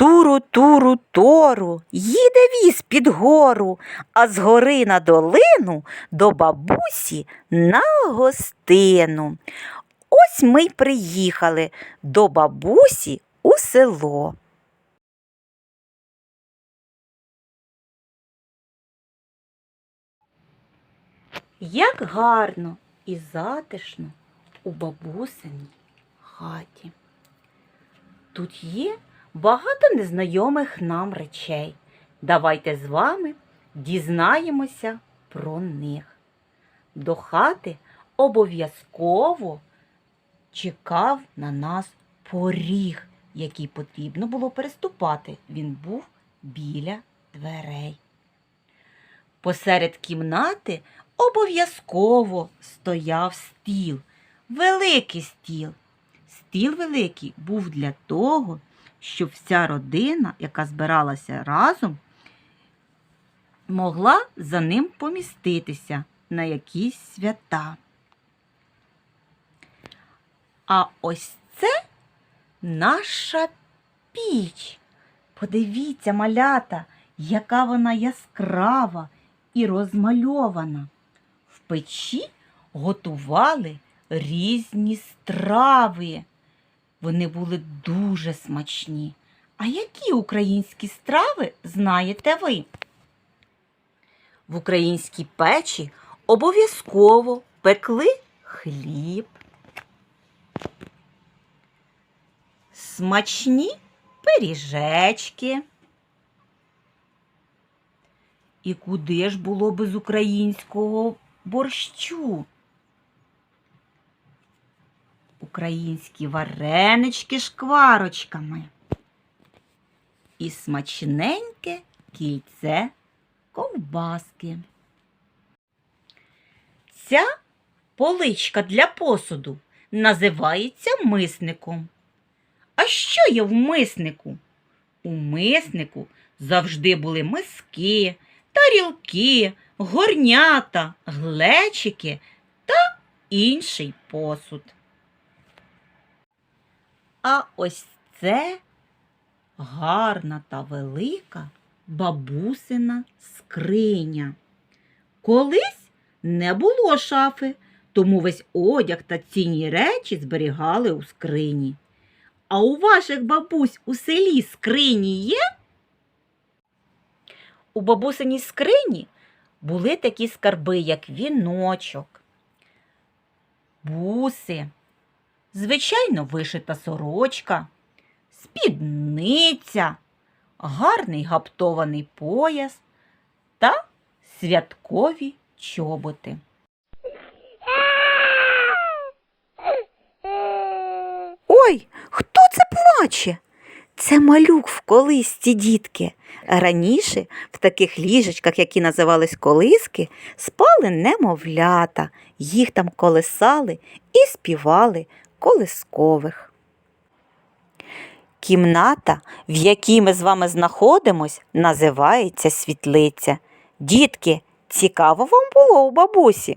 Туру, туру, тору, їде віз під гору, а з гори на долину до бабусі на гостину. Ось ми й приїхали до бабусі у село. Як гарно і затишно у бабусиній хаті. Тут є багато незнайомих нам речей. Давайте з вами дізнаємося про них. До хати обов'язково чекав на нас поріг, який потрібно було переступати. Він був біля дверей. Посеред кімнати обов'язково стояв стіл, великий стіл. Стіл великий був для того, щоб вся родина, яка збиралася разом, могла за ним поміститися на якісь свята. А ось це наша піч. Подивіться, малята, яка вона яскрава і розмальована. В печі готували різні страви. Вони були дуже смачні. А які українські страви знаєте ви? В українській печі обов'язково пекли хліб, смачні пиріжечки. І куди ж було без українського борщу? Українські варенички шкварочками. І смачненьке кільце ковбаски. Ця поличка для посуду називається мисником. А що є в миснику? У миснику завжди були миски, тарілки, горнята, глечики та інший посуд. А ось це гарна та велика бабусина скриня. Колись не було шафи, тому весь одяг та цінні речі зберігали у скрині. А у ваших бабусь у селі скрині є? У бабусиній скрині були такі скарби, як віночок, буси, звичайно, вишита сорочка, спідниця, гарний гаптований пояс та святкові чоботи. Ой, хто це плаче? Це малюк в колисці, дітки. Раніше в таких ліжечках, які називались колиски, спали немовлята, їх там колесали і співали колискових. Кімната, в якій ми з вами знаходимось, називається світлиця. Дітки, цікаво вам було у бабусі.